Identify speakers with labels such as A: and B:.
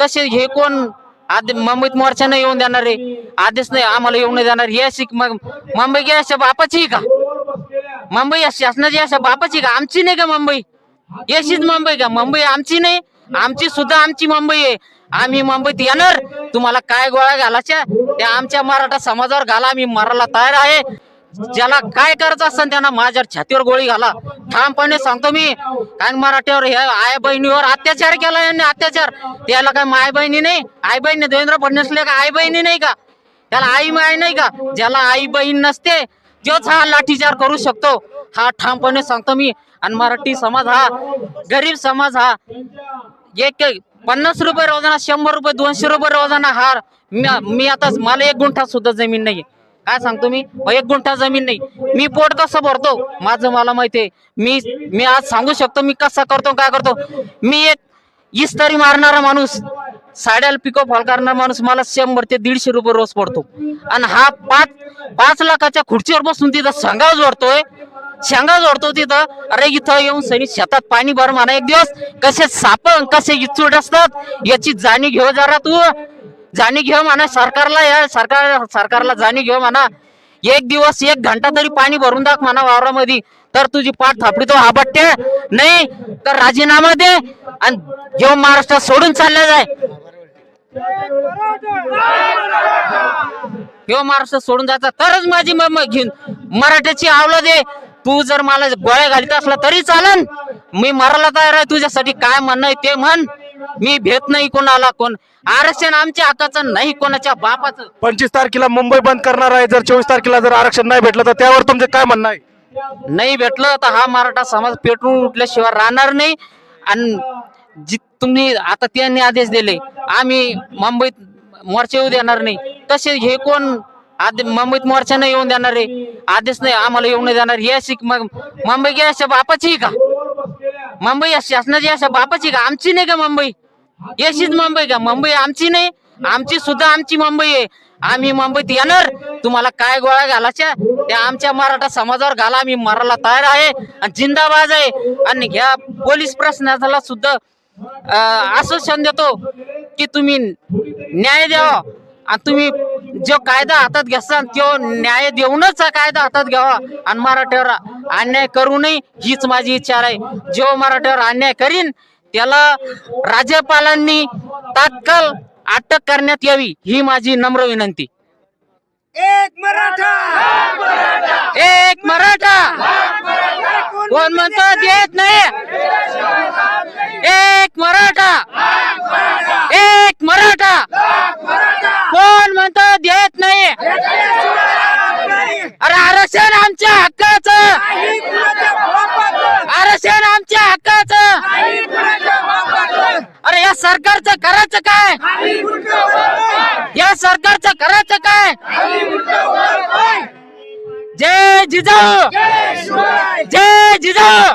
A: तसे हे कोण आधी मुंबईत मोर्चा नाही येऊन देणार रे. आधीच नाही आम्हाला येऊन नाही देणार. हे अशी मग मुंबई काय अशा बापाची आहे का? मुंबई अशी शासनाची अशा बापाची का? आमची नाही का मुंबई? अशीच मुंबई का? मुंबई आमची नाही. आमची सुद्धा आमची मुंबई आहे. आम्ही मुंबईत येणार. तुम्हाला काय गोळ्या घालायच्या? त्या आमच्या मराठा समाजावर घाला. आम्ही मरायला तयार आहे. ज्याला काय करायचं असेल त्यांना माझ्या छातीवर गोळी घाला. ठामपणे सांगतो मी. कारण मराठ्यावर हे आय बहिणीवर अत्याचार केला यांनी अत्याचार. त्याला काय माय बहिणी नाही? आई बहिणी देवेंद्र फडणवीसला का आई बहिणी नाही का? त्याला आई माय नाही का? ज्याला आई बहीण नसते तोच हा लाठीचार करू शकतो. हा ठामपणे सांगतो मी. आणि मराठी समाज हा गरीब समाज हा एक एक पन्नास रुपये रोजाना शंभर रुपये दोनशे रुपये रोजाना हार मी- मी आता मला एक गुंठा सुद्धा जमीन नाही काय सांगतो मी? एक गुंठा जमीन नाही. मी पोट कसं भरतो? माझं मला माहितीये मी मी आज सांगू शकतो मी कसं करतो काय करतो? मी एक इस्तरी मारणारा माणूस साड्याला पिको फॉल करणारा माणूस मला शंभर ते दीडशे रुपये रोज पडतो. आणि हा पाच पाच लाखाच्या खुर्चीवर बसून तिथं सांगाव जोडतोय. शेंगा जोडतो तिथं. अरे इथं येऊन सनी शेतात पाणी भर म्हणा एक दिवस. कसे साप कसे इचूट असतात याची जाणीव घेऊ जरा तू. जाणीव घेऊ म्हणा सरकारला या सरकार सरकारला जाणीव घेऊ म्हणा. एक दिवस एक घंटा तरी पाणी भरून दाख म्हणा वावरामध्ये. तर तुझी पाठ थापडी तो हाबटते नाही तर राजीनामा दे आणि घेऊन महाराष्ट्रात सोडून चालल्या जाय. घेऊ महाराष्ट्र सोडून जायचा तरच माझी मग घेऊन मराठ्याची आवला दे. तू जर मला गोळ्या घालीत असला तरी चालन. मी मरायला तयार आहे. तुझ्यासाठी काय म्हणणं आहे ते म्हण. मी भेट नाही कोणाला कोण. आरक्षण आमच्या हक्काचं नाही कोणाच्या बापाचं.
B: पंचवीस तारखेला मुंबई बंद करणार आहे. जर चोवीस तारखेला जर आरक्षण नाही भेटलं तर त्यावर तुमचं काय म्हणणं आहे?
A: नाही भेटलं तर हा मराठा समाज पेटून उठल्याशिवाय राहणार नाही. आणि जी तुम्ही आता त्यांनी आदेश दिले आम्ही मुंबईत मोर्चा येऊ देणार नाही. तसे हे कोण मुंबईत मोर्चा नाही येऊन देणार रे आदेश नाही आम्हाला येऊन नाही देणार. हे अशी मग मुंबई अशा बापाची आहे का? मुंबई शासनाची अशा बापाची का? आमची नाही का मुंबई? याशीच मुंबई का? मुंबई आमची नाही. आमची सुद्धा आमची मुंबई आहे. आम्ही मुंबईत येणार. तुम्हाला काय गोळ्या घालायच्या? त्या आमच्या मराठा समाजावर घाला. आम्ही मराला तयार आहे आणि जिंदाबाज आहे. आणि ह्या पोलीस प्रशासनाला सुद्धा आश्वासन देतो की तुम्ही न्याय द्यावा. आणि तुम्ही जो कायदा हातात घ्यासा तो न्याय देऊनच कायदा हातात घ्यावा. आणि मराठ्यावर अन्याय करू नये. हीच माझी इच्छा आहे. जो मराठ्यावर अन्याय करीन त्याला राज्यपालांनी तात्काळ अटक करण्यात यावी ही माझी नम्र विनंती.
C: एक मराठा!
A: एक मराठा! कोण म्हणतो देत नाही. एक मराठा! एक मराठा! कोण म्हणतो देत नाही. अरे आरक्षण आमच्या हक्काचं आरक्षण आमच्या हक्काचं अरे या सरकारचं करायचं काय? या सरकारचं करायचं काय? जय जिजाऊ! जय जिजाऊ!